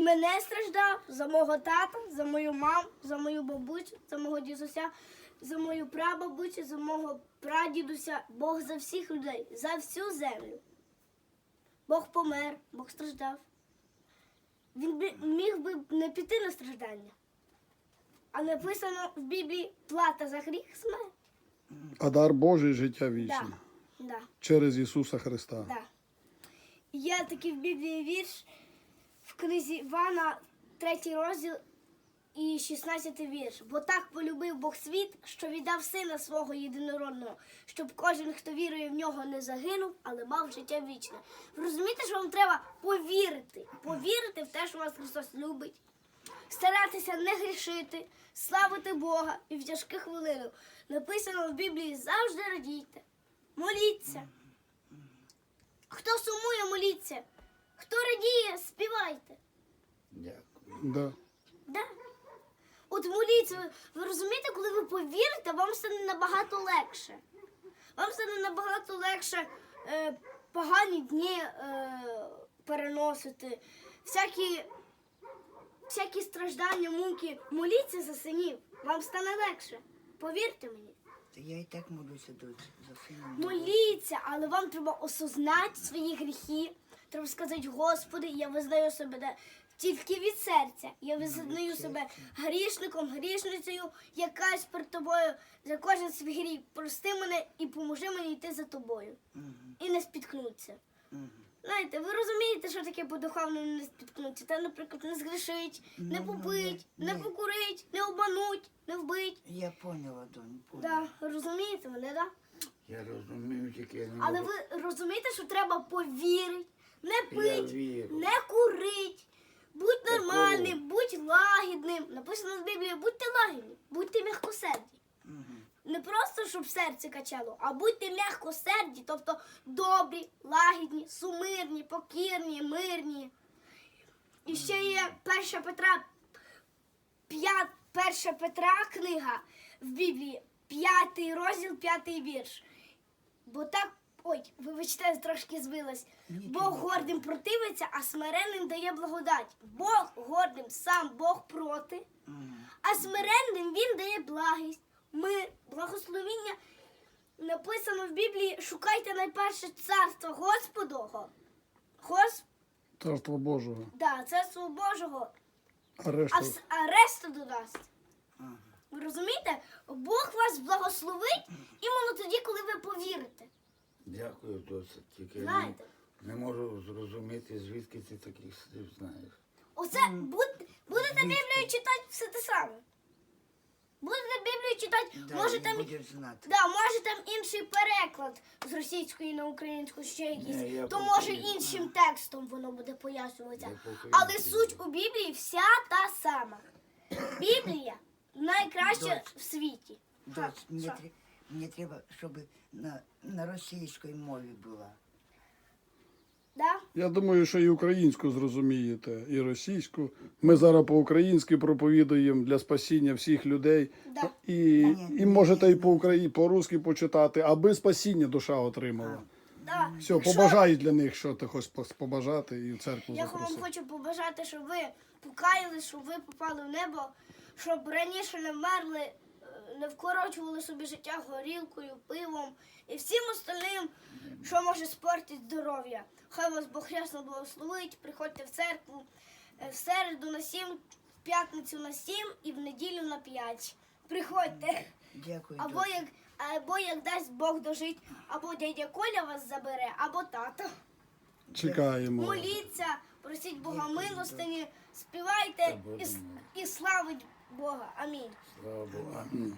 і мене страждав за мого тата, за мою маму, за мою бабусю, за мого дідуся, за мою прабабусю, за мого прадідуся. Бог за всіх людей, за всю землю. Бог помер, Бог страждав. Він би міг би не піти на страждання. А написано в Біблії плата за гріх смерть. А дар Божий життя Да, вічне да, через Ісуса Христа. да. Є такий в Біблії вірш в книзі Івана, третій розділ і 16 вірш. Бо так полюбив Бог світ, що віддав сина свого єдинородного, щоб кожен, хто вірує в нього, не загинув, але мав життя вічне. Ви розумієте, що вам треба повірити, повірити в те, що вас Христос любить, старатися не грішити, славити Бога і в тяжкі хвилини. Написано в Біблії завжди радійте, моліться. Хто сумує, моліться. Хто радіє, співайте. Дякую. Да. Да. От моліться, ви, ви розумієте, коли ви повірите, вам стане набагато легше. Вам стане набагато легше е, погані дні е, переносити, всякі, всякі страждання, муки. Моліться за синів, вам стане легше. Повірте мені. Та я і так молюся доці за сина. Моліться, але вам треба осознати свої гріхи. Треба сказати, Господи, я визнаю себе де- тільки від серця. Я визнаю себе грішником, грішницею, якась перед тобою за кожен свій гріх. Прости мене і поможи мені йти за тобою. І не спіткнутися. Знаєте, ви розумієте, що таке по-духовному не спіткнутися? Та, наприклад, не згрішить, не Ну, ну, побить, не покурить, не обмануть, не вбить. Я поняла, донь, поняла. Да, розумієте мене, так? Да? Я розумію, тільки я не Але можу. ви розумієте, що треба повірити, не пить, не курить, будь нормальним, будь лагідним. Написано в Біблії, будьте лагідні, будьте м'якосерді. Не просто щоб серце качало, а будьте м'якосерді, тобто добрі, лагідні, сумирні, покірні, мирні. І ще є перша Петра, перша Петра книга в Біблії, п'ятий розділ, п'ятий вірш. Бо так, ой, вибачте, я трошки збилась. Бог гордим противиться, а смиренним дає благодать. Бог гордим, сам Бог проти, а смиренним він дає благість, мир, благословіння. Написано в Біблії: шукайте найперше царство Господого. Гос... Царство Божого. Да, царство Божого, А а, решта а решту додасть. Ага. Ви розумієте? Бог вас благословить іменно тоді, коли ви повірите. Дякую, досить. Тільки я не, Знаєте? не можу зрозуміти, звідки ти таких слів знаєш. Оце буд- будете Біблію читати все те саме. Будете Біблію читати, Да, може там, будеш знати. да, може там інший переклад з російської на українську, ще якийсь, Ні, я то по може українськи. іншим текстом воно буде пояснюватися. По українськи Але суть у Біблії вся та сама. Біблія найкраща в світі. Доць, мені, мені треба, щоб на, на російській мові була. Да? Я думаю, що і українську зрозумієте, і російську. Ми зараз по-українськи проповідуємо для спасіння всіх людей. Да. І, і можете і по українськи по-русски почитати, аби спасіння душа отримала. Да. Все, побажай для них, що ти хочеш побажати і в церкву Я вам запросити. хочу побажати, щоб ви покаялись, щоб ви попали в небо, щоб раніше не вмерли, не вкорочували собі життя горілкою, пивом і всім остальним, що може спортити здоров'я. Хай вас Бог рясно благословить, приходьте в церкву е, в середу на 7, в п'ятницю на 7 і в неділю на 5. Приходьте. Дякую. Або як, або як дасть Бог дожить, або дядя Коля вас забере, або тато. Чекаємо. Моліться, просіть Бога Дякую, милостині, співайте і, і славить Boa, amém. Boa, amém.